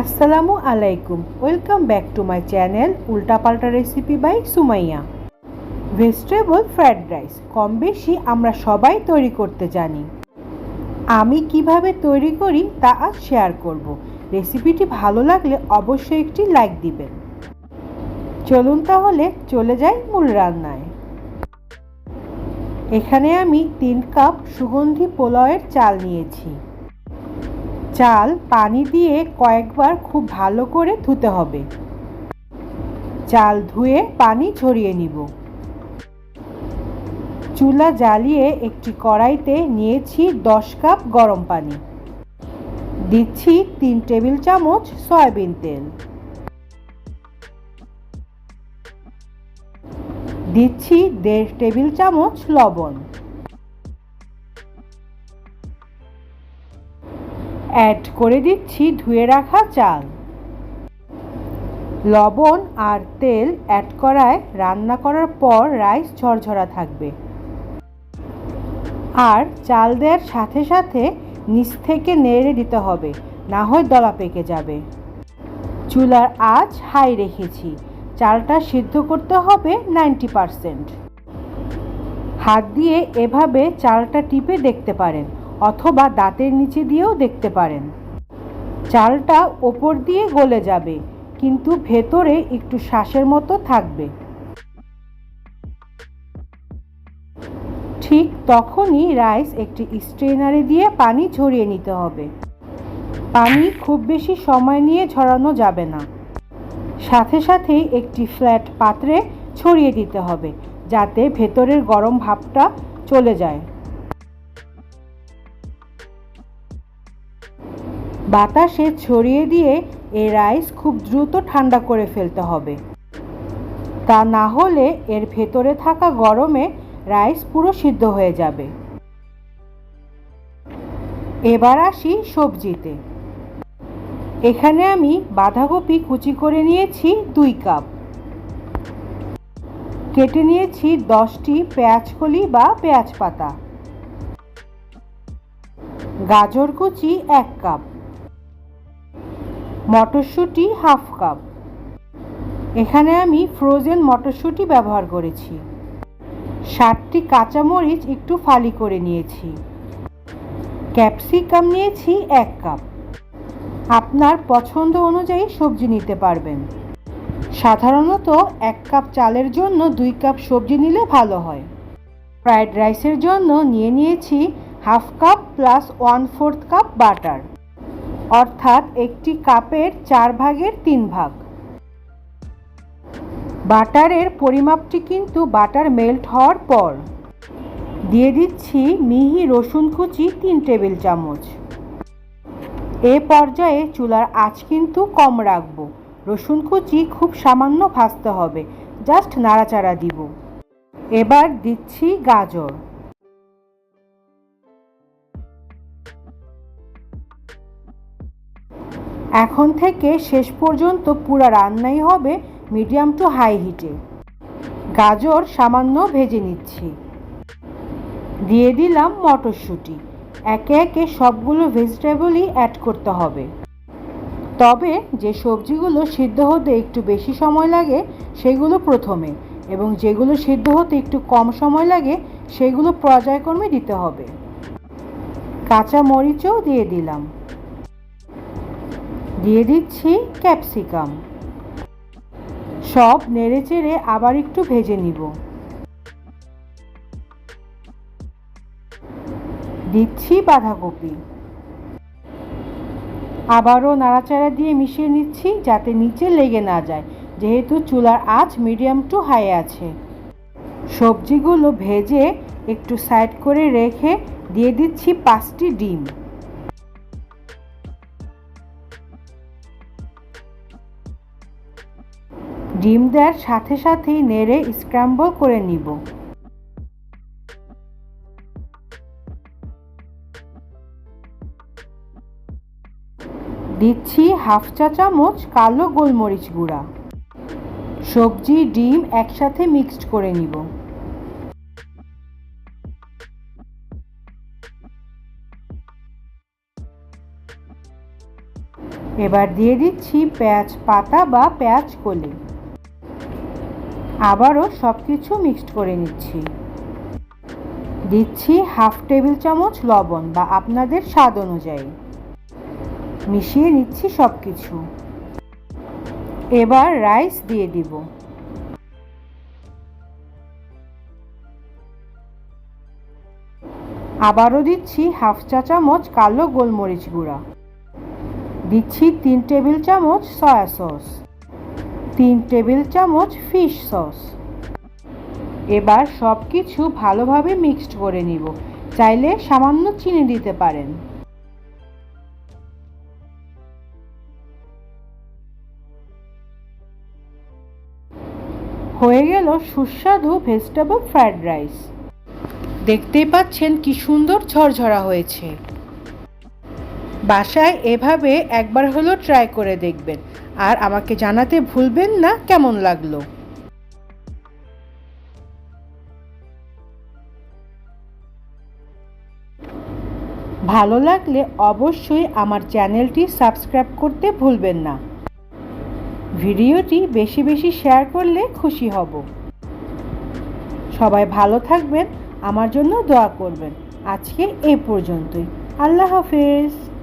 আসসালামু আলাইকুম। Welcome back to my channel উল্টাপাল্টা recipe by Sumaiya vegetable fried rice কম বেশি আমরা সবাই তৈরি করতে জানি। আমি কীভাবে তৈরি করি তা আজ শেয়ার করব। রেসিপিটি ভালো লাগলে অবশ্যই একটি লাইক দিবেন। চলুন তাহলে চলে যাই মূল রান্নায়। এখানে আমি তিন কাপ সুগন্ধি পোলাওয়ের চাল নিয়েছি। চাল পানি দিয়ে কয়েকবার খুব ভালো করে ধুতে হবে। চাল ধুয়ে পানি ঝরিয়ে নিব। চুলা জ্বালিয়ে একটি কড়াইতে নিয়েছি দশ কাপ গরম পানি। দিচ্ছি তিন টেবিল চামচ সয়াবিন তেল। দিচ্ছি দেড় টেবিল চামচ লবণ। অ্যাড করে দিচ্ছি ধুয়ে রাখা চাল। লবণ আর তেল অ্যাড করায় রান্না করার পর রাইস ঝরঝরা থাকবে। আর চাল দেওয়ার সাথে সাথে নিচ থেকে নেড়ে দিতে হবে, না হয় দলা পেকে যাবে। চুলার আঁচ হাই রেখেছি, চালটা সিদ্ধ করতে হবে নাইনটি পারসেন্ট। হাত দিয়ে এভাবে চালটা টিপে দেখতে পারেন। অথবা দাঁতের নিচে দিয়েও দেখতে পারেন। চালটা ওপর দিয়ে গলে যাবে, কিন্তু ভেতরে একটু শ্বাসের মতো থাকবে। ঠিক তখনই রাইস একটি স্ট্রেনারে দিয়ে পানি ঝরিয়ে নিতে হবে। পানি খুব বেশি সময় নিয়ে ঝরানো যাবে না। সাথে সাথেই একটি ফ্ল্যাট পাত্রে ছড়িয়ে দিতে হবে, যাতে ভেতরের গরম ভাবটা চলে যায়। বাতাসে ছড়িয়ে দিয়ে এই রাইস খুব দ্রুত ঠান্ডা করে ফেলতে হবে। তা না হলে এর ভেতরে থাকা গরমে রাইস পুরো সিদ্ধ হয়ে যাবে। এবার আসি সবজিতে। এখানে আমি বাঁধাকপি কুচি করে নিয়েছি দুই কাপ। কেটে নিয়েছি দশটি পেঁয়াজ কলি বা পেঁয়াজ পাতা। গাজর কুচি এক কাপ। মটরশুঁটি হাফ কাপ। এখানে আমি ফ্রোজেন মটরশুঁটি ব্যবহার করেছি। ষাটটি কাঁচামরিচ একটু ফালি করে নিয়েছি। ক্যাপসিকাম নিয়েছি এক কাপ। আপনার পছন্দ অনুযায়ী সবজি নিতে পারবেন। সাধারণত এক কাপ চালের জন্য দুই কাপ সবজি নিলে ভালো হয়। ফ্রায়েড রাইসের জন্য নিয়ে নিয়েছি half cup plus one fourth cup butter. অর্থাৎ একটি কাপের চার ভাগের তিন ভাগ। বাটারের পরিমাপটি কিন্তু বাটার মেল্ট হওয়ার পর। দিয়ে দিচ্ছি মিহি রসুন কুচি তিন টেবিল চামচ। এ পর্যায়ে চুলার আঁচ কিন্তু কম রাখব। রসুন কুচি খুব সামান্য ভাজতে হবে, জাস্ট নাড়াচাড়া দিব। এবার দিচ্ছি গাজর। এখন থেকে শেষ পর্যন্ত পুরা রান্নাই হবে মিডিয়াম টু হাই হিটে। গাজর সামান্য ভেজে নিচ্ছি। দিয়ে দিলাম মটরশুঁটি। একে একে সবগুলো ভেজিটেবলই অ্যাড করতে হবে। তবে যে সবজিগুলো সিদ্ধ হতে একটু বেশি সময় লাগে, সেগুলো প্রথমে এবং যেগুলো সিদ্ধ হতে একটু কম সময় লাগে, সেগুলো পর্যায়ক্রমে দিতে হবে। কাঁচা মরিচও দিয়ে দিলাম। দিয়ে দিচ্ছি ক্যাপসিকাম। সব নেড়ে চেড়ে আবার একটু ভেজে নিব। দিচ্ছি বাঁধাকপি। আবারও নাড়াচাড়া দিয়ে মিশিয়ে নিচ্ছি যাতে নিচে লেগে না যায়, যেহেতু চুলার আঁচ মিডিয়াম টু হাই আছে। সবজিগুলো ভেজে একটু সাইড করে রেখে দিয়ে দিচ্ছি পাঁচটি ডিম। ডিম দেওয়ার সাথে সাথেই নেড়ে স্ক্র্যাম্বল করে নিব। দিচ্ছি হাফ চা চামচ কালো গোলমরিচ গুঁড়া। সবজি, ডিম একসাথে মিক্সড করে নিব। এবার দিয়ে দিচ্ছি পেঁয়াজ পাতা বা পেঁয়াজ কলি। আবারও সব কিছু মিক্সড করে নিচ্ছি। দিচ্ছি হাফ টেবিল চামচ লবণ বা আপনাদের স্বাদ অনুযায়ী। মিশিয়ে নিচ্ছি সব কিছু এবার রাইস দিয়ে দিব। আবারও দিচ্ছি হাফ চা চামচ কালো গোলমরিচ গুঁড়া। দিচ্ছি তিন টেবিল চামচ সয়া সস। তিন টেবিল চামচ ফিশ সস। এবার সব কিছু ভালোভাবে মিক্সড করে নিব। চাইলে সামান্য চিনি দিতে পারেন। হয়ে গেল সুস্বাদু ভেজিটেবল ফ্রায়েড রাইস দেখতেই পাচ্ছেন কি সুন্দর ঝরঝরা হয়েছে। বাসায় এভাবে একবার হলো ট্রাই করে দেখবেন। আর আমাকে জানাতে ভুলবেন না, কেমন লাগল? ভালো লাগলে অবশ্যই আমার চ্যানেলটি সাবস্ক্রাইব করতে ভুলবেন না। ভিডিওটি বেশি বেশি শেয়ার করলে খুশি হব। সবাই ভালো থাকবেন, আমার জন্য দোয়া করবেন। আজকে এ পর্যন্তই। আল্লাহ হাফেজ।